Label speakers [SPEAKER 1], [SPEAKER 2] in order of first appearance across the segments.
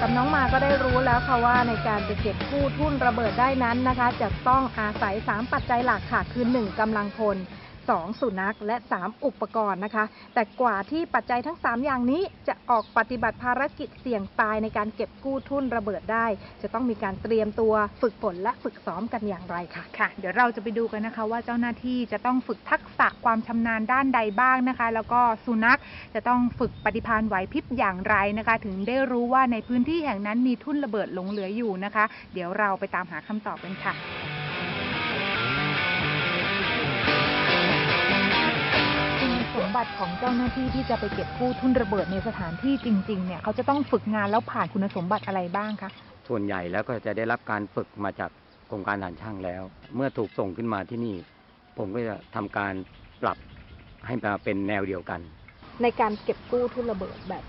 [SPEAKER 1] กับน้องมาก็ได้รู้แล้วค่ะว่าในการจะเก็บกู้ทุ่นระเบิดได้นั้นนะคะ จะต้องอาศัย 3 ปัจจัยหลักค่ะคือ 1กำลังพล 2 สุนัข และ 3 อุปกรณ์นะคะ แต่กว่าที่ปัจจัยทั้ง 3 อย่างนี้จะออกปฏิบัติภารกิจเสี่ยงตายในการเก็บกู้ทุ่นระเบิดได้ จะต้องมีการเตรียมตัวฝึกฝนและฝึกซ้อมกันอย่างไรค่ะ
[SPEAKER 2] ค่ะ เดี๋ยวเราจะไปดูกันนะคะ ว่าเจ้าหน้าที่จะต้องฝึกทักษะความชำนาญด้านใดบ้างนะคะ แล้วก็สุนัขจะต้องฝึกปฏิภาณไหวพริบอย่างไรนะคะ ถึงได้รู้ว่าในพื้นที่แห่งนั้นมีทุ่นระเบิดหลงเหลืออยู่นะคะ เดี๋ยวเราไปตามหาคำตอบกันค่ะ มบัติของเจ้าหน้าที่ที่จะไปเก็บกู้ทุ่นระเบิดในสถานที่จริง ๆ เนี่ยเขาจะต้องฝึกงานแล้วผ่านคุณสมบัติอะไรบ้างคะ
[SPEAKER 3] ส่วนใหญ่แล้วก็จะได้รับการฝึกมาจากกรมการทหารช่างแล้ว เมื่อถูกส่งขึ้นมาที่นี่ ผมก็จะทำการปรับให้มาเป็นแนวเดียวกัน
[SPEAKER 1] ในการเก็บกู้ทุ่นระเบิดแบบ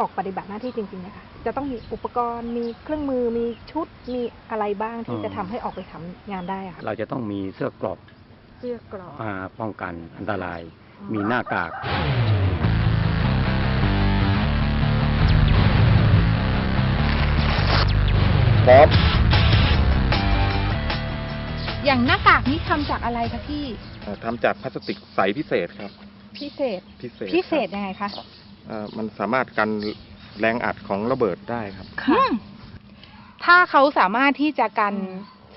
[SPEAKER 1] ออกปฏิบัติหน้าที่จริงๆนะคะจะต้องมีอุปกรณ์มีเครื่องมือมีชุดมีอะไรบ้างที่
[SPEAKER 3] อืม
[SPEAKER 1] จะทำให้ออกไปทำงานได้อะค่ะ
[SPEAKER 3] เราจะต้องมีเสื้อกรอบ
[SPEAKER 1] เสื้อกรอก
[SPEAKER 3] มาป้องกันอันตราย มีหน้ากาก
[SPEAKER 4] พร้อม
[SPEAKER 2] อย่างหน้ากากนี้ทำจากอะไรคะพี่
[SPEAKER 4] เอ่อทำจากพลาสติกใสพิเศษครับ
[SPEAKER 2] พิเศษ
[SPEAKER 4] พิเศษ
[SPEAKER 2] พิเศษ
[SPEAKER 4] ครับ
[SPEAKER 2] ยังไงคะ
[SPEAKER 4] เอ่อมันสามารถกันแรงอัดของระเบิดได้ครับ
[SPEAKER 2] อืมถ้าเขาสามารถที่จะกัน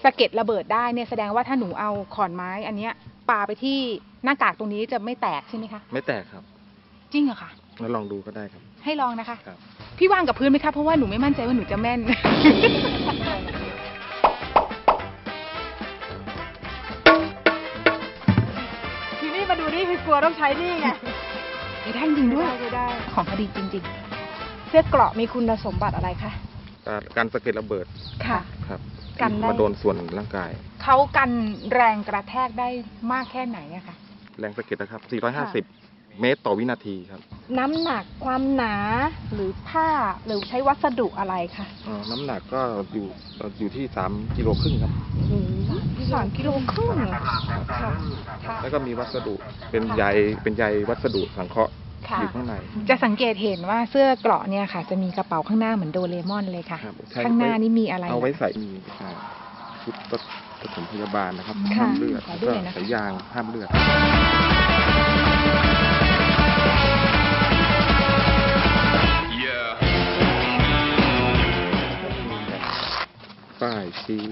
[SPEAKER 2] สะเก็ดระเบิดได้เนี่ยแสดงว่าถ้าหนูเอาขอนไม้อันเนี้ย ปาไปที่หน้ากากตรงนี้จะไม่แตกใช่ไหมคะ
[SPEAKER 4] ไม่แตกครับ
[SPEAKER 2] จริงเหรอคะ
[SPEAKER 4] แล้วลองดูก็ได้ครับ
[SPEAKER 2] ให้ลองนะคะ
[SPEAKER 4] ครับ
[SPEAKER 2] พี่วางกับพื้นไหมคะ เพราะว่าหนูไม่มั่นใจว่าหนูจะแม่น
[SPEAKER 1] ทีนี้มาดูนี่คือกลัวต้องใช้นี่ไง
[SPEAKER 2] ไม่ได้จริงด้วย
[SPEAKER 1] ไม่ได้
[SPEAKER 2] ของคดีจริง
[SPEAKER 1] เสื้อเกราะมีคุณสมบัติอะไรคะ
[SPEAKER 4] การการสะเก็ดระเบิด
[SPEAKER 1] ค่ะ
[SPEAKER 4] ครับ
[SPEAKER 1] กันได้
[SPEAKER 4] มาโดนส่วนร่างกาย
[SPEAKER 2] ๆ เขากันแรงกระแทกได้มากแค่ไหนอะคะ
[SPEAKER 4] แรงสะเก็ดนะครับ 450 เมตรต่อวินาทีครับ
[SPEAKER 1] น้ำหนักความหนาหรือผ้าหรือใช้วัสดุอะไรคะ
[SPEAKER 4] เอ่อน้ำหนักก็อยู่เอ่ออยู่ที่ 3 กิโลครึ่งครับ
[SPEAKER 1] สามกิโลครึ่งค่ะค่ะ
[SPEAKER 4] แล้วก็มีวัสดุเป็น
[SPEAKER 1] ค่ะ
[SPEAKER 4] ใยเป็นใยวัสดุสังเคราะห์
[SPEAKER 1] ค่ะ
[SPEAKER 4] อยู่ข้างใน
[SPEAKER 2] จะสังเกตเห็นว่าเสื้อเกราะเนี่ยค่ะ จะมีกระเป๋าข้างหน้าเหมือนโดเรมอนเลยค่ะ
[SPEAKER 4] ครับใช้
[SPEAKER 2] ข้างหน้า
[SPEAKER 4] ไว้
[SPEAKER 2] นี่มีอะไร
[SPEAKER 4] เอาไว้
[SPEAKER 2] คะ
[SPEAKER 4] ใส่มีอ่าชุด ปฐมพยาบาลนะครับ
[SPEAKER 1] ค่ะ
[SPEAKER 4] ห้ามเลือด
[SPEAKER 2] ขอ
[SPEAKER 4] แล้ว
[SPEAKER 2] ดู
[SPEAKER 4] ก็
[SPEAKER 2] หน่อยนะคะ
[SPEAKER 4] สายยางห้ามเลือด ป้ายชี้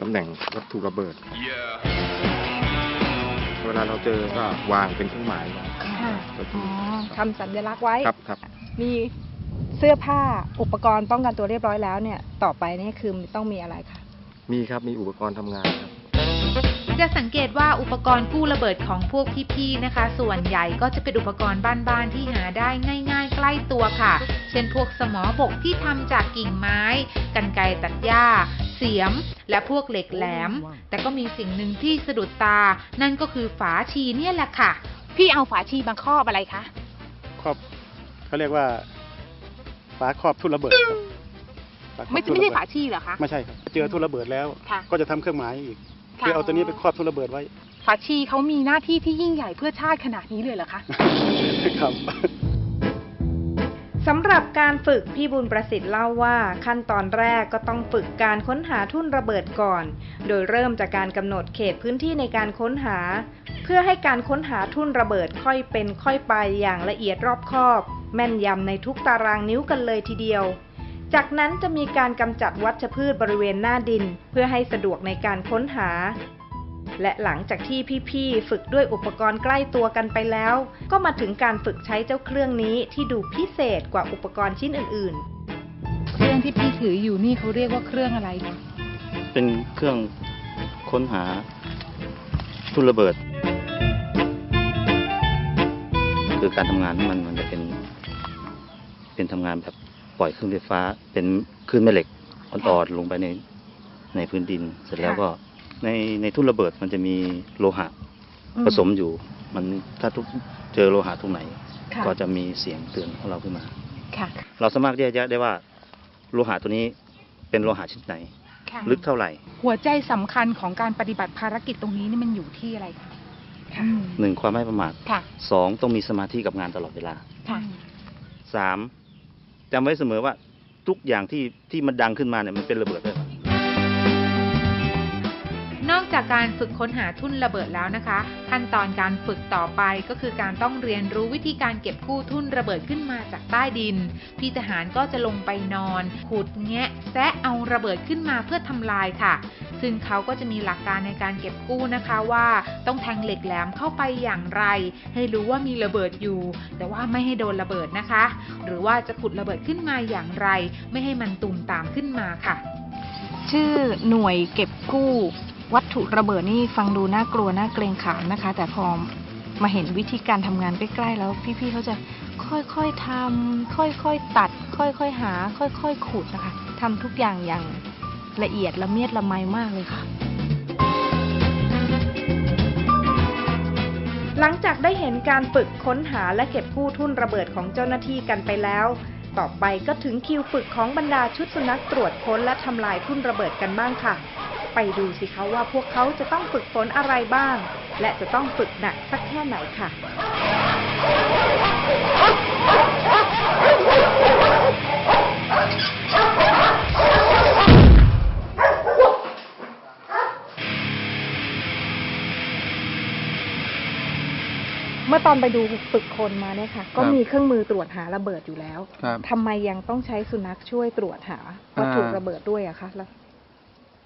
[SPEAKER 4] ตำแหน่งวัตถุระเบิด เวลาเราเจอก็วางเป็นเครื่องหมาย
[SPEAKER 1] ค่ะ
[SPEAKER 4] ก็
[SPEAKER 1] อ๋
[SPEAKER 4] คืออ
[SPEAKER 1] ทำสัญลักษณ์ไว้
[SPEAKER 4] ครับครับ
[SPEAKER 1] มีเสื้อผ้าอุปกรณ์ป้องกันตัวเรียบร้อยแล้วเนี่ย ต่อไปเนี่ยคือต้องมีอะไรคะ
[SPEAKER 4] มีครับมีอุปกรณ์ทำงานครับ
[SPEAKER 5] จะสังเกตว่าอุปกรณ์กู้ระเบิดของพวกพี่ๆนะคะ ส่วนใหญ่ก็จะเป็นอุปกรณ์บ้านๆที่หาได้ง่าย ๆ ใกล้ตัวค่ะ เช่นพวกสมอบกที่ทำจากกิ่งไม้ กันไกรตัดหญ้า เสียม และพวกเหล็กแหลม แต่ก็มีสิ่งหนึ่งที่สะดุดตา นั่นก็คือฝาชีเนี่ยแหละค่ะ
[SPEAKER 2] พี่เอาฝาชีมาครอบอะไรคะ
[SPEAKER 6] ครอบเขาเรียกว่า ฝาครอบทุ่นระเบิดครับ ฝาครอบ
[SPEAKER 2] ไม่
[SPEAKER 6] ทุ่น
[SPEAKER 2] ไม่ใช่
[SPEAKER 6] ระเบิด
[SPEAKER 2] ฝาชีเหรอคะ
[SPEAKER 6] ไม่ใช่ครับ เจอทุ่นระเบิดแล้ว
[SPEAKER 2] ค่ะ
[SPEAKER 6] ก็จะทำเครื่องหมายอีก
[SPEAKER 2] ค่ะ
[SPEAKER 6] คือเอาตัวนี้ไปครอบทุ่นระเบิดไว้
[SPEAKER 2] ฝาชีเขามีหน้าที่ที่ยิ่งใหญ่เพื่อชาติขนาดนี้เลยเหรอคะ
[SPEAKER 6] ครับ
[SPEAKER 1] สำหรับการฝึกพี่บุญประสิทธิ์เล่าว่า ขั้นตอนแรกก็ต้องฝึกการค้นหาทุ่นระเบิดก่อน โดยเริ่มจากการกำหนดเขตพื้นที่ในการค้นหา เพื่อให้การค้นหาทุ่นระเบิดค่อยเป็นค่อยไปอย่างละเอียดรอบคอบ แม่นยำในทุกตารางนิ้วกันเลยทีเดียว จากนั้นจะมีการกำจัดวัชพืชบริเวณหน้าดิน เพื่อให้สะดวกในการค้นหา และหลังจากที่พี่ๆฝึกด้วยอุปกรณ์ใกล้ตัวกันไปแล้ว ก็มาถึงการฝึกใช้เจ้าเครื่องนี้ที่ดูพิเศษกว่าอุปกรณ์ชิ้นอื่น
[SPEAKER 2] เครื่องที่พี่ถืออยู่นี่เขาเรียกว่าเครื่องอะไรคะ
[SPEAKER 7] เป็นเครื่องค้นหาทุ่นระเบิด คือการทำงานของมันมันจะเป็น เป็นทำงานแบบ ปล่อยคลื่นไฟฟ้า เป็นคลื่นแม่เหล็กอ่อนๆลงไปในในพื้นดิน เสร็จแล้วก็ในในทุ่นระเบิดมันจะมีโลหะ
[SPEAKER 1] อืม
[SPEAKER 7] ผสมอยู่ มันถ้าทุกเจอโลหะตรงไหน
[SPEAKER 1] ๆค่ะ
[SPEAKER 7] ก็จะมีเสียงเตือนของเราขึ้นมา
[SPEAKER 2] ค่ะ
[SPEAKER 7] เราสามารถแยกแยะได้ว่าโลหะตัวนี้เป็นโลหะชนิดไหน
[SPEAKER 2] ค่ะ
[SPEAKER 7] ลึกเท่าไหร่
[SPEAKER 2] หัวใจสำคัญของการปฏิบัติภารกิจตรงนี้นี่มันอยู่ที่อะไรคะ
[SPEAKER 1] ค่ะ
[SPEAKER 2] อืม
[SPEAKER 7] หนึ่งความไม่ประมาท
[SPEAKER 2] ค่ะ
[SPEAKER 7] สองต้องมีสมาธิกับงานตลอดเวลา
[SPEAKER 2] ค่ะ
[SPEAKER 7] สาม จำไว้เสมอว่าทุกอย่างที่ที่มันดังขึ้นมาเนี่ยมันเป็นระเบิดด้วย
[SPEAKER 5] นอกจากการฝึกค้นหาทุ่นระเบิดแล้วนะคะ ขั้นตอนการฝึกต่อไปก็คือการต้องเรียนรู้วิธีการเก็บกู้ทุ่นระเบิดขึ้นมาจากใต้ดิน พี่ทหารก็จะลงไปนอน ขุดแงะแซะเอาระเบิดขึ้นมาเพื่อทำลายค่ะ ซึ่งเขาก็จะมีหลักการในการเก็บกู้นะคะว่า ต้องแทงเหล็กแหลมเข้าไปอย่างไร ให้รู้ว่ามีระเบิดอยู่ แต่ว่าไม่ให้โดนระเบิดนะคะ หรือว่าจะขุดระเบิดขึ้นมาอย่างไร ไม่ให้มันตุ่มตามขึ้นมาค่ะ
[SPEAKER 1] ชื่อหน่วยเก็บกู้ วัตถุระเบิดนี่ฟังดูน่ากลัวน่าเกรงขามนะคะ แต่พอมาเห็นวิธีการทำงานใกล้ๆแล้วพี่ๆเขาจะค่อยๆทำค่อยๆตัด ค่อยๆหา ค่อยๆขุดนะคะทำทุกอย่างอย่าง ละเอียดละเมียดละไมมากเลยค่ะ หลังจากได้เห็นการฝึกค้นหาและเก็บกู้ทุ่นระเบิดของเจ้าหน้าที่กันไปแล้ว ต่อไปก็ถึงคิวฝึกของบรรดาชุดสุนัขตรวจค้นและทำลายทุ่นระเบิดกันบ้างค่ะ ไปดูสิคะว่าพวกเขาจะต้องฝึกฝนอะไรบ้าง และจะต้องฝึกหนักสักแค่ไหนค่ะ ตอนไปดูฝึกคนมาเนี่ยค่ะ ก็
[SPEAKER 8] ครับ
[SPEAKER 1] มีเครื่องมือตรวจหาระเบิดอยู่แล้ว
[SPEAKER 8] ครับ
[SPEAKER 1] ทำไมยังต้องใช้สุนัขช่วยตรวจหาวัตถุ
[SPEAKER 8] อ่า
[SPEAKER 1] ระเบิดด้วยอะคะแล้ว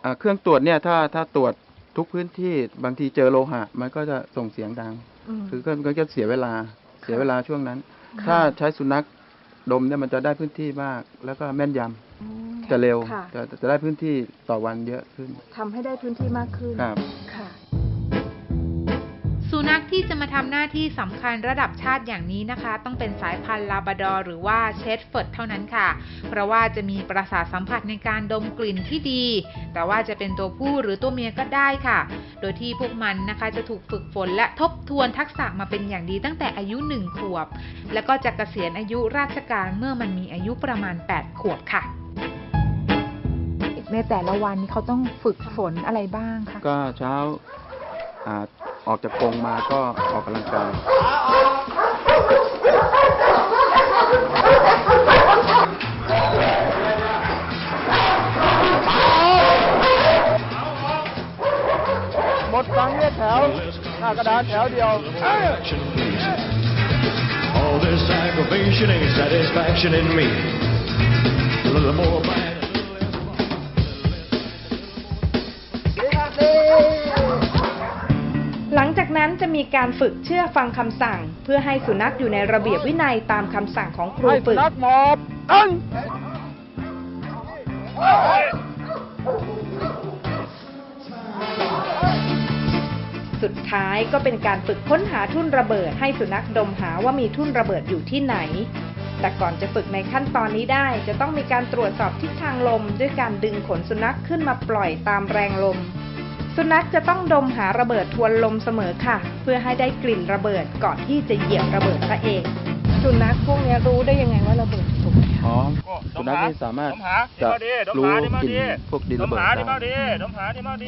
[SPEAKER 8] อ่าเครื่องตรวจเนี่ยถ้าถ้าตรวจทุกพื้นที่บางทีเจอโลหะ มันก็จะส่งเสียงดัง
[SPEAKER 1] ม
[SPEAKER 8] คือก็ก็จะเสียเวลาเสียเวลาช่วงนั้น
[SPEAKER 1] ค่ะ
[SPEAKER 8] ถ้าใช้สุนัขดมเนี่ยมันจะได้พื้นที่มาก แล้วก็แม่นยำ
[SPEAKER 1] อืม
[SPEAKER 8] จะเร็ว
[SPEAKER 1] ค่ะ
[SPEAKER 8] จะจะได้พื้นที่ต่อวันเยอะขึ้น
[SPEAKER 1] ทำให้ได้พื้นที่มากขึ้น
[SPEAKER 8] ครับ
[SPEAKER 1] ค่ะ
[SPEAKER 5] สุนัข ที่จะมาทำหน้าที่สำคัญระดับชาติอย่างนี้นะคะ ต้องเป็นสายพันธุ์ลาบราดอร์หรือว่าเชสเฟิร์ดเท่านั้นค่ะ เพราะว่าจะมีประสาทสัมผัสในการดมกลิ่นที่ดี แต่ว่าจะเป็นตัวผู้หรือตัวเมียก็ได้ค่ะ โดยที่พวกมันนะคะจะถูกฝึกฝนและทบทวนทักษะมาเป็นอย่างดีตั้งแต่อายุหนึ่งขวบ แล้วก็จะเกษียณอายุราชการเมื่อมันมีอายุประมาณ 8 ขวบค่ะ
[SPEAKER 2] ในแต่ละวันนี้เขาต้องฝึกฝนอะไรบ้างคะ
[SPEAKER 8] ก็เช้า อ่าออกจากกรงมาก็ออกกำลังกาย
[SPEAKER 6] หมดฟังเรียกแถวหน้ากระดานแถวเดียว
[SPEAKER 9] All this aggravation ain't satisfaction in me. A little more bite,
[SPEAKER 1] นั้นจะมีการฝึกเชื่อฟังคำสั่ง เพื่อให้สุนัขอยู่ในระเบียบวินัยตามคำสั่งของครู
[SPEAKER 6] ให้สุ
[SPEAKER 1] ฝึก
[SPEAKER 6] นัขหมอบตั้ง
[SPEAKER 1] สุดท้ายก็เป็นการฝึกค้นหาทุ่นระเบิดให้สุนัขดมหาว่ามีทุ่นระเบิดอยู่ที่ไหน แต่ก่อนจะฝึกในขั้นตอนนี้ได้ จะต้องมีการตรวจสอบทิศทางลม ด้วยการดึงขนสุนัขขึ้นมาปล่อยตามแรงลม สุนัขจะต้องดมหาระเบิดทวนลมเสมอค่ะ เพื่อให้ได้กลิ่นระเบิดก่อนที่จะเหยียบระเบิดซะเอง สุนัขพวกนี้รู้ได้ยังไงว่าระเบิดถูกไหมคะ
[SPEAKER 8] อ๋อสุนัขนี่สามารถจะรู้กลิ่นพวกดินระเบิดได้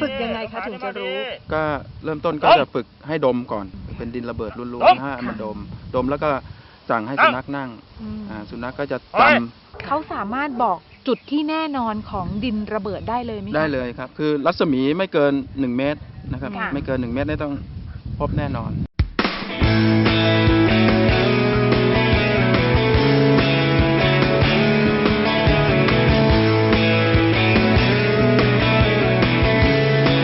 [SPEAKER 1] ฝึกยังไงคะถึงจะรู้
[SPEAKER 8] ก็เริ่มต้นก็จะฝึกให้ดมก่อน เป็นดินระเบิดล้วนๆให้มันดม ดมแล้วก็สั่งให้สุนัขนั่ง
[SPEAKER 1] อืม
[SPEAKER 8] อ่าสุนัขก็จะจำ
[SPEAKER 2] เขาสามารถบอก จุดที่แน่นอนของดินระเบิดได้เลยไหมคะ
[SPEAKER 8] ได้เลยครับ คือรัศมีไม่เกิน 1 เมตรนะครับ
[SPEAKER 2] ค่ะ
[SPEAKER 8] ไม่เกิน 1 เมตรนี่ต้องพบแน่นอน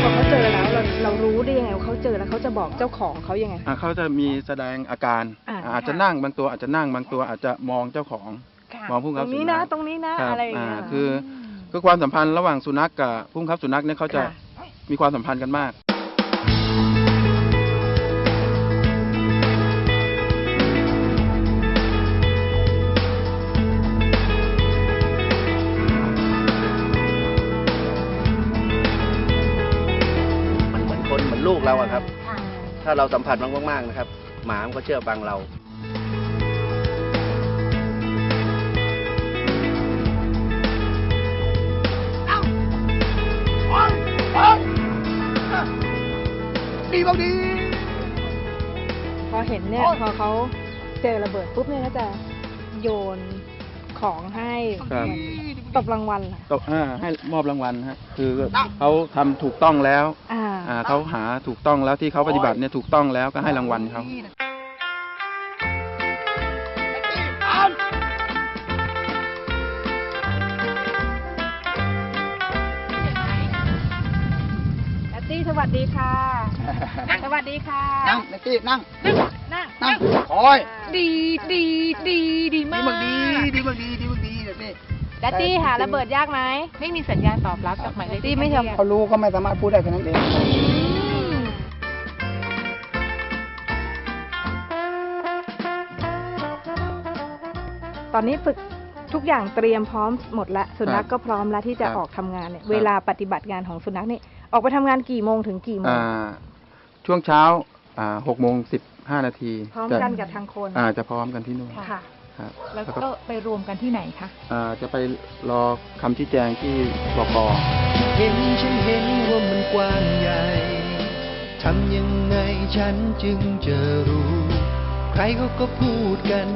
[SPEAKER 1] พอเขาเจอแล้วเราเรารู้ได้ยังไงว่าเขาเจอแล้วเขาจะบอกเจ้าของเขายังไง
[SPEAKER 8] อะเขาจะมีแสดงอาการ
[SPEAKER 1] อ่า
[SPEAKER 8] อาจจะนั่งบางตัวอาจจะนั่งบางตัวอาจจะมองเจ้าของ
[SPEAKER 2] ค่ะ
[SPEAKER 8] มองผู้
[SPEAKER 1] ต
[SPEAKER 8] ขั
[SPEAKER 1] ร
[SPEAKER 8] บ
[SPEAKER 1] ง
[SPEAKER 8] สุ
[SPEAKER 1] นี้
[SPEAKER 8] นั
[SPEAKER 1] นะ
[SPEAKER 8] ข
[SPEAKER 1] ตรงนี้นะ
[SPEAKER 8] ครับ
[SPEAKER 1] อะไรอย่างเงี้ย
[SPEAKER 8] อ่าคือคือความสัมพันธ์ระหว่างสุนัขกับผู้ขับสุนัขเนี่ยเขาจะ
[SPEAKER 1] ค่ะ
[SPEAKER 8] มีความสัมพันธ์กันมาก
[SPEAKER 10] มันเหมือนคนเหมือนลูกเราอะครับ ถ้าเราสัมผัสมันมากๆนะครับ หมามันก็เชื่อฟังเรา
[SPEAKER 1] พอเห็นเนี่ย พอเขาเจอระเบิดปุ๊บเนี่ยก็จะโยนของให้
[SPEAKER 8] ครับ
[SPEAKER 1] เหมือนตบรางวัลเหรอ
[SPEAKER 8] ตกอ่าให้มอบรางวัลฮะคือเขาทำถูกต้องแล้ว
[SPEAKER 1] อ่า
[SPEAKER 8] อ่าเขาหาถูกต้องแล้วที่เขาปฏิบัติเนี่ยถูกต้องแล้วก็ให้รางวัลเขา
[SPEAKER 2] แอต วัสดีค่ะ สวัสดีค่ะ
[SPEAKER 11] นั่งนักกี้นั่ง
[SPEAKER 2] นั่ง
[SPEAKER 11] นั่งคอย
[SPEAKER 2] ดีดีดีดีมาก
[SPEAKER 11] ดีมึงดีดีมึงดีดีมึงดีนักกี้
[SPEAKER 2] แดตตี้หาระเบิดยากไหม ไม่มีสัญญาณตอบรับจากหมายเลข
[SPEAKER 1] ตี้ไม่ทำ
[SPEAKER 11] เขารู้ก็ไม่สามารถพูดได้แค่นั้นเอง
[SPEAKER 1] ตอนนี้ฝึกทุกอย่างเตรียมพร้อมหมดแล้วสุนัขก็พร้อมแล้วที่จะ
[SPEAKER 8] ครับ
[SPEAKER 1] ออกทำงานเนี่ย
[SPEAKER 8] ครับ
[SPEAKER 1] เวลาปฏิบัติงานของสุนัขนี่ ออกไปทำงานกี่โมงถึงกี่โมง
[SPEAKER 8] อ่า ช่วงเช้าอ่าหกโมงสิบห้านาที
[SPEAKER 1] พร้อม
[SPEAKER 8] จะ
[SPEAKER 1] กันกับทางคน
[SPEAKER 8] อ่าจะพร้อมกันที่นู่น
[SPEAKER 1] ค่ะ
[SPEAKER 8] ครับ
[SPEAKER 2] แล้ว
[SPEAKER 8] แล้ว
[SPEAKER 2] ก็
[SPEAKER 8] ก็
[SPEAKER 2] ไปรวมกันที่ไหนคะ
[SPEAKER 8] อ่าจะไปรอคำชี้แจงที่บก
[SPEAKER 9] เห็นฉันเห็นว่ามันกว้างใหญ่ ทำยังไงฉันจึงจะรู้ ใครเขาก็พูดกัน